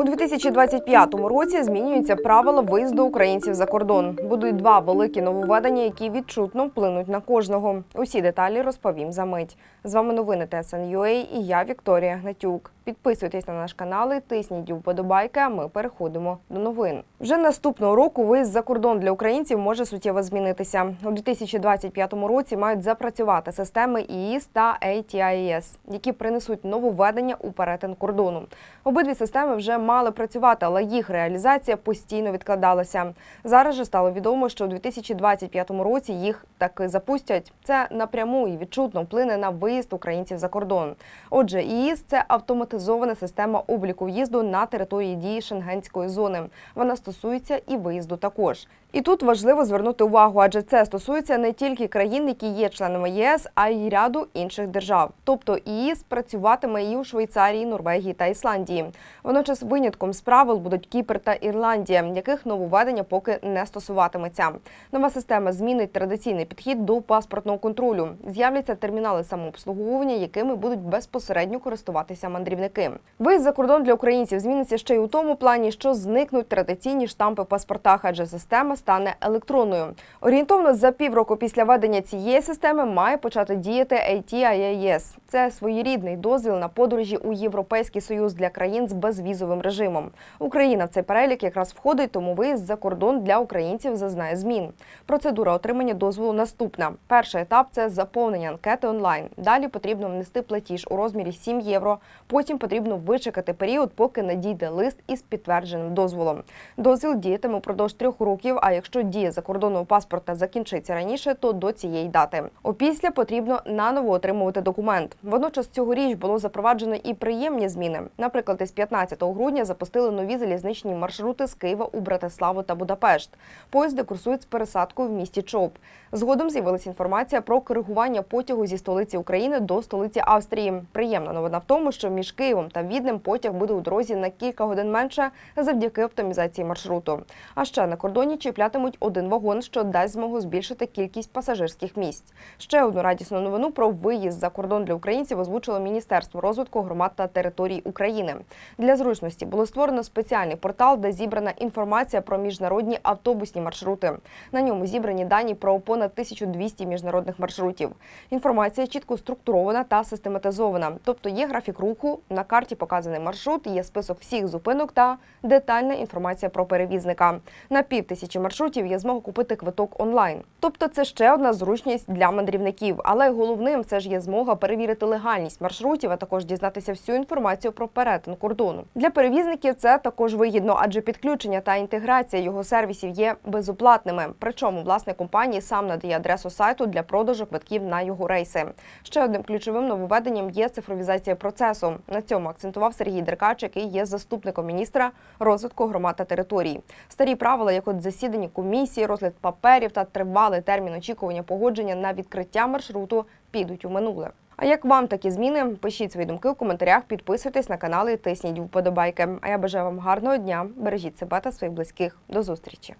У 2025 році змінюються правила виїзду українців за кордон. Будуть два великі нововведення, які відчутно вплинуть на кожного. Усі деталі розповім за мить. З вами новини ТСНЮА і я Вікторія Гнатюк. Підписуйтесь на наш канал і тисніть вподобайки. А ми переходимо до новин. Вже наступного року виїзд за кордон для українців може суттєво змінитися. У 2025 році мають запрацювати системи ІІС та ATIS, які принесуть нововведення у перетин кордону. Обидві системи вже мали працювати, але їх реалізація постійно відкладалася. Зараз же стало відомо, що у 2025 році їх таки запустять. Це напряму і відчутно вплине на виїзд українців за кордон. Отже, ІІС – це автоматизована система обліку в'їзду на території дії шенгенської зони. Вона стосується і виїзду також. І тут важливо звернути увагу, адже це стосується не тільки країн, які є членами ЄС, а й ряду інших держав. Тобто ІІС працюватиме і у Швейцарії, Норвегії та Ісландії. Водночас винятком з правил будуть Кіпр та Ірландія, яких нововведення поки не стосуватиметься. Нова система змінить традиційний підхід до паспортного контролю. З'являться термінали самообслуговування, якими будуть безпосередньо користуватися мандрівники. Виїзд за кордон для українців зміниться ще й у тому плані, що зникнуть традиційні штампи в паспортах, адже система стане електронною. Орієнтовно за півроку після введення цієї системи має почати діяти ATIAS. Це своєрідний дозвіл на подорожі у Європейський Союз для країн з безвізовим режимом. Україна в цей перелік якраз входить, тому виїзд за кордон для українців зазнає змін. Процедура отримання дозволу наступна. Перший етап це заповнення анкети онлайн. Далі потрібно внести платіж у розмірі 7 євро. Потім потрібно вичекати період, поки надійде лист із підтвердженим дозволом. Дозвіл діятиме впродовж трьох років. А якщо дія закордонного паспорта закінчиться раніше, то до цієї дати. Опісля потрібно наново отримувати документ. Водночас цьогоріч було запроваджено і приємні зміни. Наприклад, із 15 грудня запустили нові залізничні маршрути з Києва у Братиславу та Будапешт. Поїзди курсують з пересадкою в місті Чоп. Згодом з'явилася інформація про коригування потягу зі столиці України до столиці Австрії. Приємна новина в тому, що між Києвом та Віднем потяг буде у дорозі на кілька годин менше завдяки оптимізації маршруту. А ще на кордоні чіплятимуть один вагон, що дасть змогу збільшити кількість пасажирських місць. Ще одну радісну новину про виїзд за кордон для українців озвучило Міністерство розвитку громад та територій України. Для зручності було створено спеціальний портал, де зібрана інформація про міжнародні автобусні маршрути. На ньому зібрані дані про понад 1200 міжнародних маршрутів. Інформація чітко структурована та систематизована. Тобто є графік руху, на карті показаний маршрут, є список всіх зупинок та детальна інформація про перевізника. На пів тисячі маршрутів є змога купити квиток онлайн. Тобто це ще одна зручність для мандрівників. Але головним все ж є змога перевірити легальність маршрутів, а також дізнатися всю інформацію про перетин кордону. Для перевізників це також вигідно, адже підключення та інтеграція його сервісів є безоплатними. Причому власник компанії сам надає адресу сайту для продажу квитків на його рейси. Ще одним ключовим нововведенням є цифровізація процесу. На цьому акцентував Сергій Деркач, який є заступником міністра розвитку громад та територій. Старі правила, як от засідання комісії, розгляд паперів та тривалий термін очікування погодження на відкриття маршруту, підуть у минуле. А як вам такі зміни? Пишіть свої думки у коментарях, підписуйтесь на канал і тисніть вподобайки. А я бажаю вам гарного дня. Бережіть себе та своїх близьких. До зустрічі.